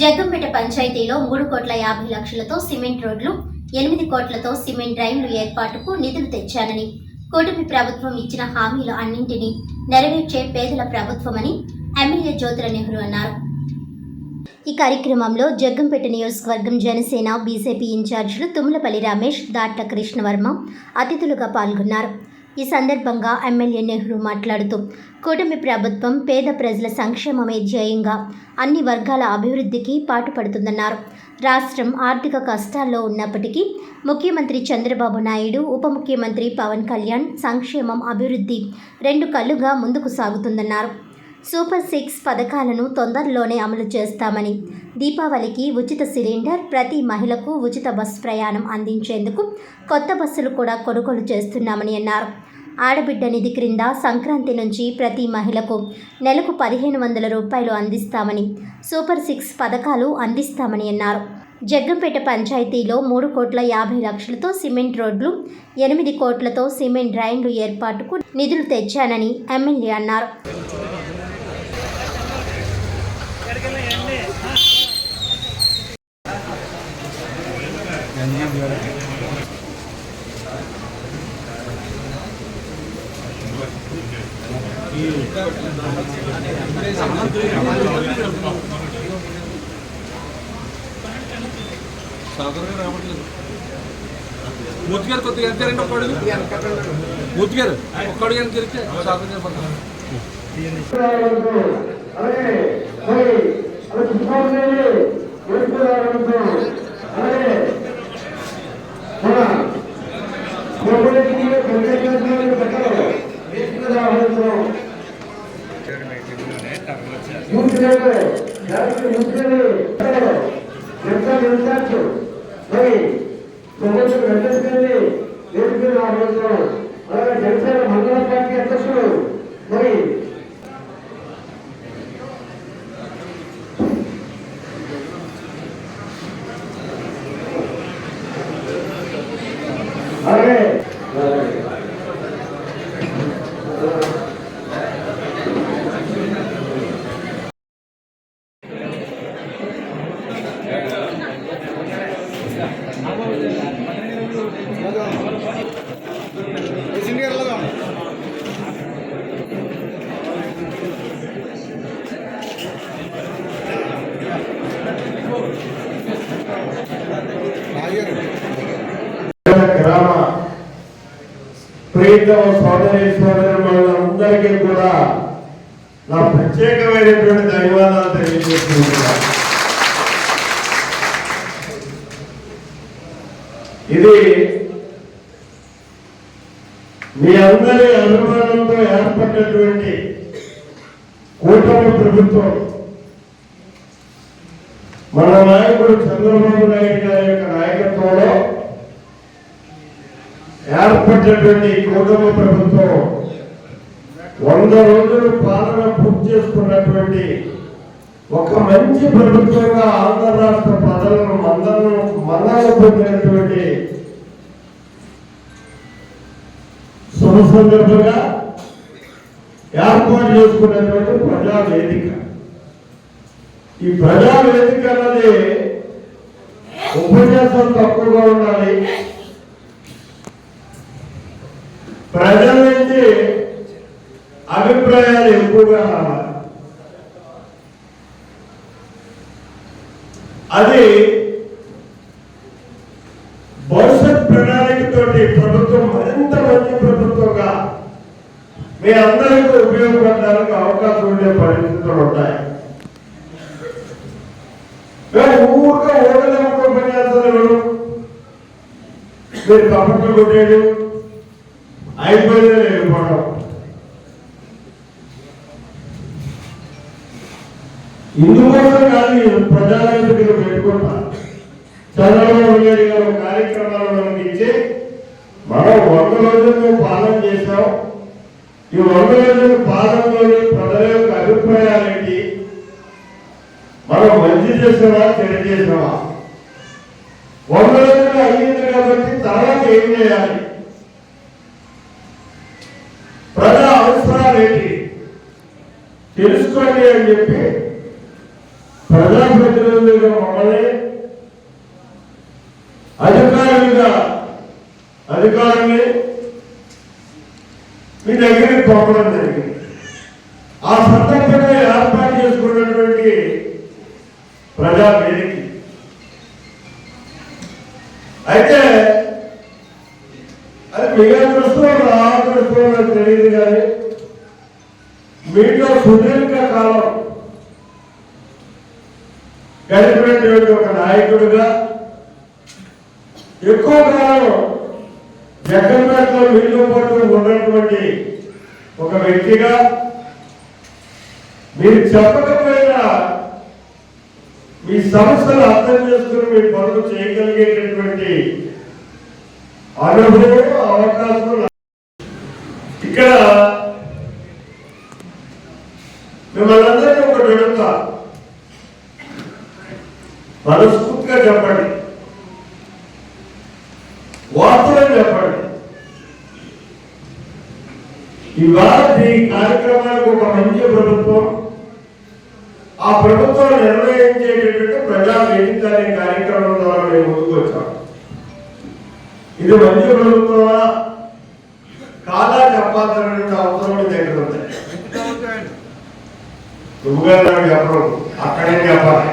జగ్గంపేట పంచాయతీలో మూడు కోట్ల యాభై లక్షలతో సిమెంట్ రోడ్లు ఎనిమిది కోట్లతో సిమెంట్ డ్రైన్లు ఏర్పాటుకు నిధులు తెచ్చానని కూటమి ప్రభుత్వం ఇచ్చిన హామీలు అన్నింటినీ నెరవేర్చే పేదల ప్రభుత్వమని ఎమ్మెల్యే జ్యోతుల నెహ్రూ అన్నారు. ఈ కార్యక్రమంలో జగ్గంపేట నియోజకవర్గం జనసేన బీజేపీ ఇన్ఛార్జీలు తుమ్మలపల్లి రమేష్ దాట్ల కృష్ణవర్మ అతిథులుగా పాల్గొన్నారు. ఈ సందర్భంగా ఎమ్మెల్యే నెహ్రూ మాట్లాడుతూ కూటమి ప్రభుత్వం పేద ప్రజల సంక్షేమమే ధ్యేయంగా అన్ని వర్గాల అభివృద్ధికి పాటుపడుతుందన్నారు. రాష్ట్రం ఆర్థిక కష్టాల్లో ఉన్నప్పటికీ ముఖ్యమంత్రి చంద్రబాబు నాయుడు ఉప ముఖ్యమంత్రి పవన్ కళ్యాణ్ సంక్షేమం అభివృద్ధి రెండు కళ్ళుగా ముందుకు సాగుతుందన్నారు. సూపర్ సిక్స్ పథకాలను తొందరలోనే అమలు చేస్తామని. దీపావళికి ఉచిత సిలిండర్ ప్రతి మహిళకు ఉచిత బస్సు ప్రయాణం అందించేందుకు కొత్త బస్సులు కూడా కొనుగోలు చేస్తున్నామని అన్నారు. ఆడబిడ్డ నిధి క్రింద సంక్రాంతి నుంచి ప్రతి మహిళకు నెలకు పదిహేను వందల రూపాయలు అందిస్తామని సూపర్ సిక్స్ పథకాలు అందిస్తామని అన్నారు. జగ్గంపేట పంచాయతీలో మూడు కోట్ల యాభై లక్షలతో సిమెంట్ రోడ్లు ఎనిమిది కోట్లతో సిమెంట్ డ్రైన్లు ఏర్పాటుకు నిధులు తెచ్చానని ఎమ్మెల్యే అన్నారు. సాగర్ రావట్లేదు మూర్తి గారు కొద్దిగా ఎంత రెండు ఒక్కడు మూర్తి గారు ఒక్కడు అడుగు ఎంత తిరిగితే సాగర్ గారు పడతారు. అలాగే మరి జనసేన మండల పార్టీ అధ్యక్షుడు మరి అలాగే గ్రామ ప్రియతమ సోదరి సోదరులందరికీ కూడా నా ప్రత్యేకమైనటువంటి ధన్యవాదాలు తెలియజేస్తున్నాను. ఇది మీ అందరి అభిమానంతో ఏర్పడినటువంటి కూటమి ప్రభుత్వం. మన నాయకుడు చంద్రబాబు నాయుడు గారి యొక్క నాయకత్వంలో ఏర్పడినటువంటి ఈ కూటమి ప్రభుత్వం వంద రోజులు పాలన పూర్తి చేసుకున్నటువంటి ఒక మంచి ప్రభుత్వంగా ఆంధ్ర రాష్ట్ర ప్రజలను మందలను మన్నలు పొందినటువంటి శుభ సందర్భంగా ఏర్పాటు చేసుకున్నటువంటి ప్రజావేదిక ఈ ప్రజావేదిక అన్నది ఉపన్యాసం తక్కువగా ఉండాలి. ప్రజల నుంచి అభిప్రాయాలు ఎక్కువగా రావాలి. అది భవిష్యత్ ప్రణాళికతోటి ప్రభుత్వం మరింత మంచి ప్రభుత్వంగా మీ అందరికీ ఉపయోగపడడానికి అవకాశం ఉండే పరిస్థితులు ఉంటాయి. మేము ఊరికే ఓడలేముకో ఉపన్యాసాలు మీరు కప్పట్లు కొట్టేయడం. అయిపోయిందే వెళ్ళిపోవడం ఇందుకోసం కాదు ఈ ప్రజావేదికలు పెట్టుకుంటా. చంద్రబాబు నాయుడు గారు కార్యక్రమాలను మనకి ఇచ్చి మనం వంద రోజులు పాలన చేశాం. ఈ వంద రోజుల పాలనలోని ప్రజల యొక్క అభిప్రాయాలు ఏంటి? మనం మంచి చేసామా చెడు చేసావా వంద రోజులు అయ్యింది కాబట్టి తర్వాత ఏం చేయాలి ప్రజల అవసరాలు ఏంటి తెలుసుకోండి అని చెప్పి ప్రజల ప్రజాప్రతినిధులుగా మమ్మల్ని అధికారులుగా అధికారుల్ని మీ దగ్గరికి పంపడం జరిగింది. ఆ సందర్భంగా ఏర్పాటు చేసుకున్నటువంటి ప్రజావేదిక అయితే అది మిగతా దృష్టిలో నా దృష్టిలో తెలియదు కానీ మీతో సుదీర్ఘ కాలం గడిపినటువంటి ఒక నాయకుడిగా ఎక్కువ కాలం జగన్మేటలో మీతో పాటు ఉన్నటువంటి ఒక వ్యక్తిగా మీరు చెప్పకపోయినా మీ సమస్యలు అర్థం చేసుకుని మీ పనులు చేయగలిగేటటువంటి అనుభవం అవకాశం మిమ్మల్ని అందరినీ ఒకటి అడుగుతా మనస్ఫూర్తిగా చెప్పండి. వాస్తవం చెప్పండి. ఇవాళ ఈ కార్యక్రమానికి ఒక మంచి ప్రభుత్వం ఆ ప్రభుత్వం నిర్ణయించేటటువంటి ప్రజా వేదిక అనే కార్యక్రమం ద్వారా మేము ముందుకు వచ్చాం. ఇది మంచి ప్రభుత్వమా కాదా చెప్పాల్సినటువంటి అవసరం మీ దగ్గర నాకు అక్కడే చెప్పాలి